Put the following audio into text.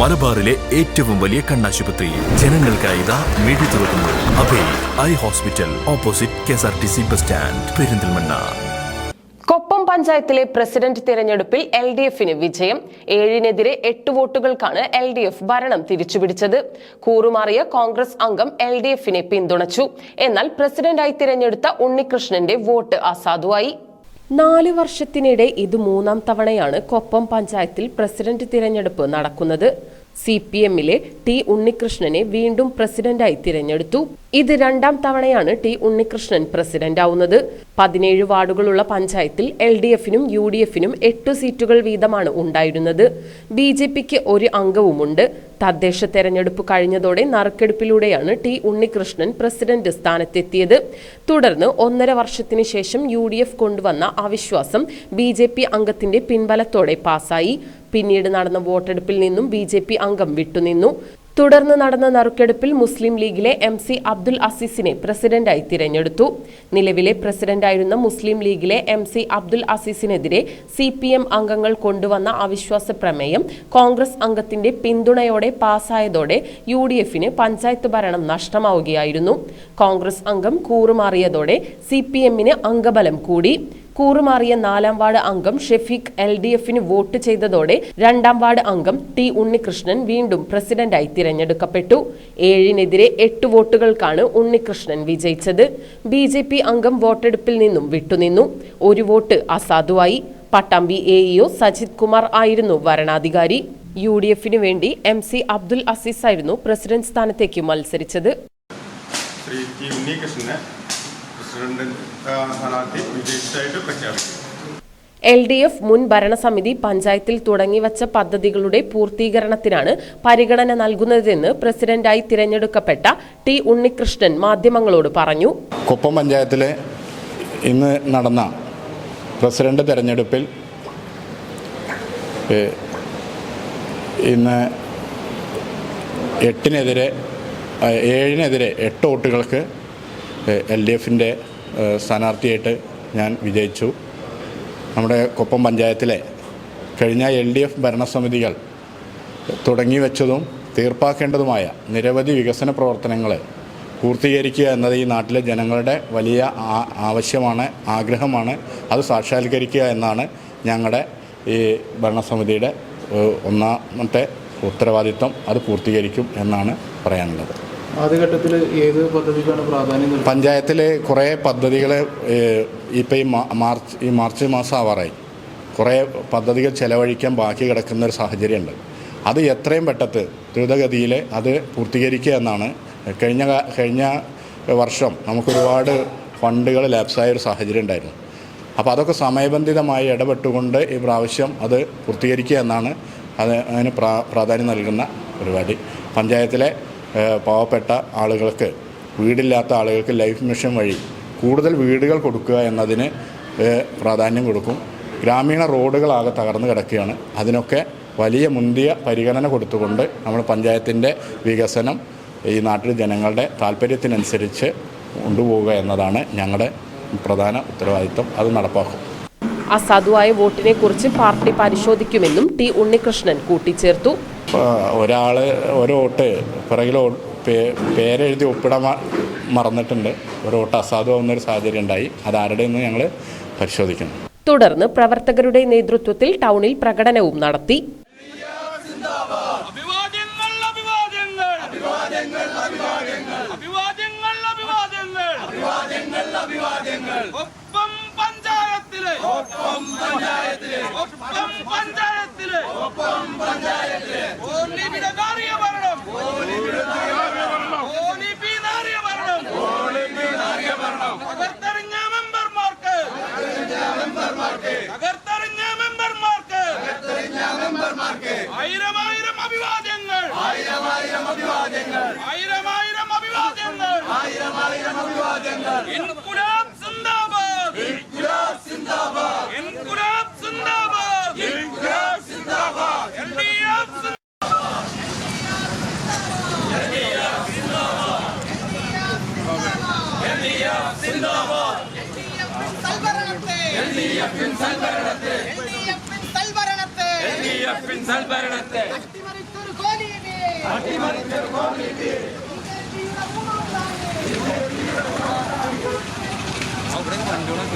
മലബാറിലെ ഏറ്റവും വലിയ കണ്ണാശുപത്രി. ജനങ്ങൾക്കായി ഇതാ മിഴി തുറക്കുന്നു. Abhay eye hospital opposite K S R T C bus stand Perinthalmanna. Koppam പഞ്ചായത്തിലെ പ്രസിഡന്റ് തിരഞ്ഞെടുപ്പിൽ എൽ ഡി എഫിന് വിജയം. ഏഴിനെതിരെ എട്ട് വോട്ടുകൾക്കാണ് എൽ ഡി എഫ് ഭരണം തിരിച്ചുപിടിച്ചത്. കൂറുമാറിയ കോൺഗ്രസ് അംഗം എൽ ഡി എഫിനെ പിന്തുണച്ചു. എന്നാൽ പ്രസിഡന്റായി തിരഞ്ഞെടുത്ത ഉണ്ണികൃഷ്ണന്റെ വോട്ട് അസാധുവായി. നാല് വർഷത്തിനിടെ ഇത് മൂന്നാം തവണയാണ് കൊപ്പം പഞ്ചായത്തിൽ പ്രസിഡന്റ് തിരഞ്ഞെടുപ്പ് നടക്കുന്നത്. സി പി എമ്മിലെ ടി ഉണ്ണികൃഷ്ണനെ വീണ്ടും പ്രസിഡന്റായി തിരഞ്ഞെടുത്തു. ഇത് രണ്ടാം തവണയാണ് ടി ഉണ്ണികൃഷ്ണൻ പ്രസിഡന്റ് ആവുന്നത് പതിനേഴ് വാർഡുകളുള്ള പഞ്ചായത്തിൽ എൽ ഡി എഫിനും യു ഡി എഫിനും എട്ടു സീറ്റുകൾ വീതമാണ് ഉണ്ടായിരുന്നത്. ബി ജെ പിക്ക് ഒരു അംഗവുമുണ്ട്. തദ്ദേശ തെരഞ്ഞെടുപ്പ് കഴിഞ്ഞതോടെ നറുക്കെടുപ്പിലൂടെയാണ് ടി ഉണ്ണികൃഷ്ണൻ പ്രസിഡന്റ് സ്ഥാനത്തെത്തിയത്. തുടർന്ന് ഒന്നര വർഷത്തിന് ശേഷം യു ഡി എഫ് കൊണ്ടുവന്ന അവിശ്വാസം ബി ജെ പി അംഗത്തിന്റെ പിൻബലത്തോടെ പാസായി. പിന്നീട് നടന്ന വോട്ടെടുപ്പിൽ നിന്നും ബി ജെ പി അംഗം വിട്ടുനിന്നു. തുടർന്ന് നടന്ന നറുക്കെടുപ്പിൽ മുസ്ലിം ലീഗിലെ എം സി അബ്ദുൽ അസീസിനെ പ്രസിഡന്റായി തിരഞ്ഞെടുത്തു. നിലവിലെ പ്രസിഡന്റായിരുന്ന മുസ്ലിം ലീഗിലെ എം സി അബ്ദുൽ അസീസിനെതിരെ സി പി എം അംഗങ്ങൾ കൊണ്ടുവന്ന അവിശ്വാസ പ്രമേയം കോൺഗ്രസ് അംഗത്തിന്റെ പിന്തുണയോടെ പാസായതോടെ യു ഡി എഫിന് പഞ്ചായത്ത് ഭരണം നഷ്ടമാവുകയായിരുന്നു. കോൺഗ്രസ് അംഗം കൂറുമാറിയതോടെ സി പി എമ്മിന് അംഗബലം കൂടി. കൂറുമാറിയ നാലാം വാർഡ് അംഗം ഷെഫീഖ് എൽ ഡി എഫിന് വോട്ട് ചെയ്തതോടെ രണ്ടാം വാർഡ് അംഗം ടി ഉണ്ണികൃഷ്ണൻ വീണ്ടും പ്രസിഡന്റായി തിരഞ്ഞെടുക്കപ്പെട്ടു. ഏഴിനെതിരെ എട്ട് വോട്ടുകൾക്കാണ് ഉണ്ണികൃഷ്ണൻ വിജയിച്ചത്. ബി ജെ പി അംഗം വോട്ടെടുപ്പിൽ നിന്നും വിട്ടുനിന്നു. ഒരു വോട്ട് അസാധുവായി. പട്ടാമ്പി എ ഇഒ സജിത് കുമാർ ആയിരുന്നു വരണാധികാരി. യു ഡി എഫിനു വേണ്ടി എം സി അബ്ദുൽ അസീസ് ആയിരുന്നു പ്രസിഡന്റ് സ്ഥാനത്തേക്ക് മത്സരിച്ചത്. പ്രസിഡന്റ് എൽ ഡി എഫ് മുൻ ഭരണസമിതി പഞ്ചായത്തിൽ തുടങ്ങിവച്ച പദ്ധതികളുടെ പൂർത്തീകരണത്തിനാണ് പരിഗണന നൽകുന്നതെന്ന് പ്രസിഡന്റായി തിരഞ്ഞെടുക്കപ്പെട്ട ടി ഉണ്ണികൃഷ്ണൻ മാധ്യമങ്ങളോട് പറഞ്ഞു. കൊപ്പം പഞ്ചായത്തിലെ ഇന്ന് നടന്ന പ്രസിഡന്റ് തെരഞ്ഞെടുപ്പിൽ ഇന്ന് എട്ടിനെതിരെ ഏഴിനെതിരെ എട്ട് വോട്ടുകൾക്ക് എൽ ഡി എഫിന്റെ സ്ഥാനാർത്ഥിയായിട്ട് ഞാൻ വിജയിച്ചു. നമ്മുടെ കൊപ്പം പഞ്ചായത്തിലെ കഴിഞ്ഞ എൽ ഡി എഫ് ഭരണസമിതികൾ തുടങ്ങി വെച്ചതും തീർപ്പാക്കേണ്ടതുമായ നിരവധി വികസന പ്രവർത്തനങ്ങൾ പൂർത്തീകരിക്കുക എന്നത് ഈ നാട്ടിലെ ജനങ്ങളുടെ വലിയ ആവശ്യമാണ് ആഗ്രഹമാണ്. അത് സാക്ഷാത്കരിക്കുക എന്നാണ് ഞങ്ങളുടെ ഈ ഭരണസമിതിയുടെ ഒന്നാമത്തെ ഉത്തരവാദിത്വം. അത് പൂർത്തീകരിക്കും എന്നാണ് പറയാനുള്ളത്. ആദ്യഘട്ടത്തിൽ ഏത് പദ്ധതിക്കാണ് പ്രാധാന്യം പഞ്ചായത്തിലെ കുറേ പദ്ധതികൾ ഇപ്പോൾ ഈ മാർച്ച് ഈ മാർച്ച് മാസം ആവാറായി. കുറേ പദ്ധതികൾ ചെലവഴിക്കാൻ ബാക്കി കിടക്കുന്ന ഒരു സാഹചര്യമുണ്ട്. അത് എത്രയും പെട്ടെന്ന് ദ്രുതഗതിയിൽ അത് പൂർത്തീകരിക്കുക എന്നാണ്. കഴിഞ്ഞ കഴിഞ്ഞ വർഷം നമുക്കൊരുപാട് ഫണ്ടുകൾ ലാപ്സായ ഒരു സാഹചര്യം ഉണ്ടായിരുന്നു. അപ്പോൾ അതൊക്കെ സമയബന്ധിതമായി ഇടപെട്ടുകൊണ്ട് ഈ പ്രാവശ്യം അത് പൂർത്തീകരിക്കുക എന്നാണ് അത് അതിന് പ്രാ പ്രാധാന്യം നൽകുന്ന പരിപാടി. പഞ്ചായത്തിലെ പാവപ്പെട്ട ആളുകൾക്ക് വീടില്ലാത്ത ആളുകൾക്ക് ലൈഫ് മിഷൻ വഴി കൂടുതൽ വീടുകൾ കൊടുക്കുക എന്നതിന് പ്രാധാന്യം കൊടുക്കും. ഗ്രാമീണ റോഡുകളാകെ തകർന്നു കിടക്കുകയാണ്. അതിനൊക്കെ വലിയ മുന്തിയ പരിഗണന കൊടുത്തുകൊണ്ട് നമ്മൾ പഞ്ചായത്തിന്റെ വികസനം ഈ നാട്ടിലെ ജനങ്ങളുടെ താല്പര്യത്തിനനുസരിച്ച് കൊണ്ടുപോവുക എന്നതാണ് ഞങ്ങളുടെ പ്രധാന ഉത്തരവാദിത്വം. അത് നടപ്പാക്കും. അസാധുവായ വോട്ടിനെ കുറിച്ച് പാർട്ടി പരിശോധിക്കുമെന്നും ടി ഉണ്ണികൃഷ്ണൻ കൂട്ടിച്ചേർത്തു. ഒരാൾ ഒരു വോട്ട് പിറകിൽ പേരെഴുതി ഒപ്പിടാൻ മറന്നിട്ടുണ്ട്. ഒരു വോട്ട് അസാധുവാകുന്ന ഒരു സാഹചര്യം ഉണ്ടായി. അത് ആരുടെ ഞങ്ങൾ പരിശോധിക്കുന്നു. തുടർന്ന് പ്രവർത്തകരുടെ നേതൃത്വത്തിൽ ടൗണിൽ പ്രകടനവും നടത്തി. അഭിവാദ്യങ്ങൾ അഭിവാദ്യങ്ങൾ. അഭിവാദ്യങ്ങൾ അഭിവാദ്യങ്ങൾ. അഭിവാദ്യങ്ങൾ ഒപ്പം പഞ്ചായത്തിലെ. ഒപ്പം പഞ്ചായത്തിലെ. ഒപ്പം പഞ്ചായത്തിലെ ഓലിവിടെ നാറിയ ഭരണം. ഓലിവിടെ നാറിയ ഭരണം നാറിയ ഭരണം. ഓലിപി നാറിയ ഭരണം തകർത്തെറിഞ്ഞ മെമ്പർമാർക്ക്. മെമ്പർമാർക്ക് തകർത്തെറിഞ്ഞ മെമ്പർമാർക്ക്. തകർത്തെറിഞ്ഞ മെമ്പർമാർക്ക് ആയിരം ആയിരം അഭിവാദ്യങ്ങൾ. ആയിരം ആയിരം അഭിവാദ്യങ്ങൾ. ആയിരം ആയിരം അഭിവാദ്യങ്ങൾ. ആയിരം ആയിരം അഭിവാദ്യങ്ങൾ. ഇൻകുലാബ് സൽഭരണത്തെ. അട്ടിമറിച്ചൊരു കോലീതി അട്ടിമറിച്ചൊരു കോലീതി അവിടെ കണ്ടോളാം